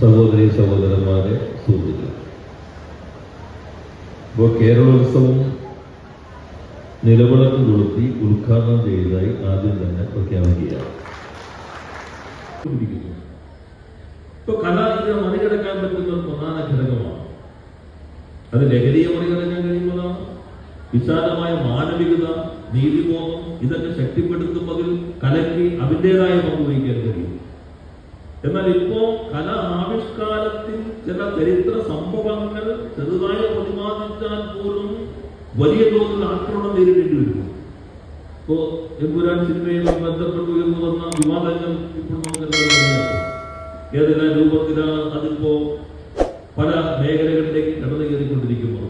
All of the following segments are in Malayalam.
സഹോദരി സഹോദരന്മാരെ സുഹൃത്തുക്കളെ ഇപ്പോൾ കേരളോത്സവം നിലവിളക്ക് കൊളുത്തി ഉദ്ഘാടനം ചെയ്തതായി ആദ്യം തന്നെ പ്രഖ്യാപിക്കുകയാണ്. ഇപ്പൊ കല ഇതിനെ മറികടക്കാൻ പറ്റുന്ന പ്രധാന ഘടകമാണ്. അത് ലഹരിയെ മറികടക്കാൻ കഴിയുന്നതാണ്. വിശാലമായ മാനവികത നീതിബോധം ഇതൊക്കെ ശക്തിപ്പെടുത്തുന്നതിൽ കലയ്ക്ക് അതിന്റെതായ പങ്ക് വഹിക്കാൻ കഴിയും എന്നാൽ ഇപ്പോ കല ആവിഷ്കാരത്തിൽ ചില ചരിത്ര സംഭവങ്ങൾ ചെറുതായി പ്രതിപാദിച്ചാൽ പോലും വലിയ തോതിൽ ആക്രമണം നേരിടേണ്ടി വരുന്നു ഇപ്പോ എമ്പുരാൻ സിനിമയുമായി ബന്ധപ്പെട്ട് ഉയർന്നു വന്ന വിവാദങ്ങൾ ഇപ്പോൾ നമുക്ക് ഏതെല്ലാം രൂപത്തിലാണ് അതിപ്പോ പല മേഖലകളിലേക്ക് കടന്നു കയറിക്കൊണ്ടിരിക്കുന്നത്?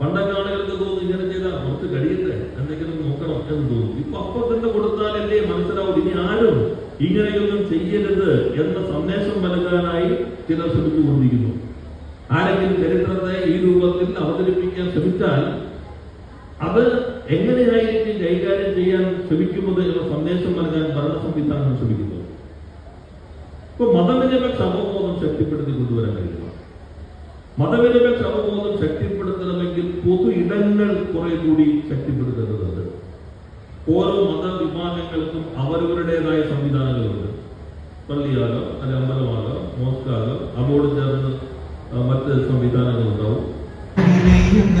പണ്ടൊക്കെ ആളുകൾക്ക് തോന്നുന്നു ഇങ്ങനെ ചെയ്താൽ കുറച്ച് കഴിയട്ടെ? എന്തെങ്കിലും നോക്കണം എന്ന് തോന്നുന്നു. ഇപ്പൊ അപ്പൊ തന്നെ കൊടുത്താലല്ലേ മനസ്സിലാവും ഇനി ആരും ഇങ്ങനെയൊന്നും ചെയ്യരുത് എന്ന സന്ദേശം നൽകാനായി ചിലർ ശ്രമിച്ചുകൊണ്ടിരിക്കുന്നു. ആരെങ്കിലും ചരിത്രത്തെ ഈ രൂപത്തിൽ അവതരിപ്പിക്കാൻ ശ്രമിച്ചാൽ അത് എങ്ങനെയായിരിക്കും കൈകാര്യം ചെയ്യാൻ ശ്രമിക്കുന്നത് എന്ന സന്ദേശം നൽകാൻ ഭരണ സംവിധാനം ശ്രമിക്കുന്നത് ഇപ്പൊ മതനിരപേക്ഷ അവബോധം ശക്തിപ്പെടുത്തി കൊണ്ടുവരാൻ കഴിയുക മതനിരപേക്ഷ അവബോധം ശക്തിപ്പെടുത്തണമെങ്കിൽ പൊതു ഇടങ്ങൾ കുറെ കൂടി ശക്തിപ്പെടുത്തേണ്ടതുണ്ട് ഓരോ മതവിഭാഗങ്ങൾക്കും അവരവരുടേതായ സംവിധാനങ്ങളുണ്ട്. പള്ളിയാകാം അല്ലെ അമ്പലമാകാം മോസ്കാകാം അവോട് ചേർന്ന് മറ്റ് സംവിധാനങ്ങളുണ്ടാവും. നിറയുന്ന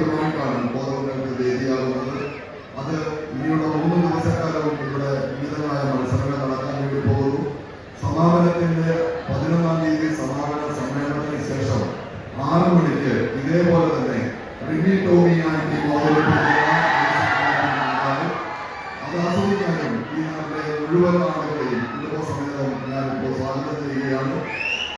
ആദ്യമായിട്ടാണ് കോതമംഗലത്ത് വേദിയാകുന്നത്. അത് ഇനിയുള്ള മൂന്ന് ദിവസക്കാലവും ഇവിടെ വിവിധങ്ങളായ മത്സരങ്ങൾ നടക്കാൻ വേണ്ടി പോകുന്നു. സമാപനത്തിന്റെ പതിനൊന്നാം തീയതി സമാപന സമ്മേളനത്തിന് ശേഷം ആറ് മണിക്ക് ഇതേപോലെ തന്നെ റിമി ടോമിയായിട്ട് അത് ആസ്വദിക്കാനും ഈ നാട്ടിലെ മുഴുവൻ ആളുകളെയും ഇതിപ്പോ ഞാൻ ഇപ്പോൾ സ്വാഗതം ചെയ്യുകയാണ്.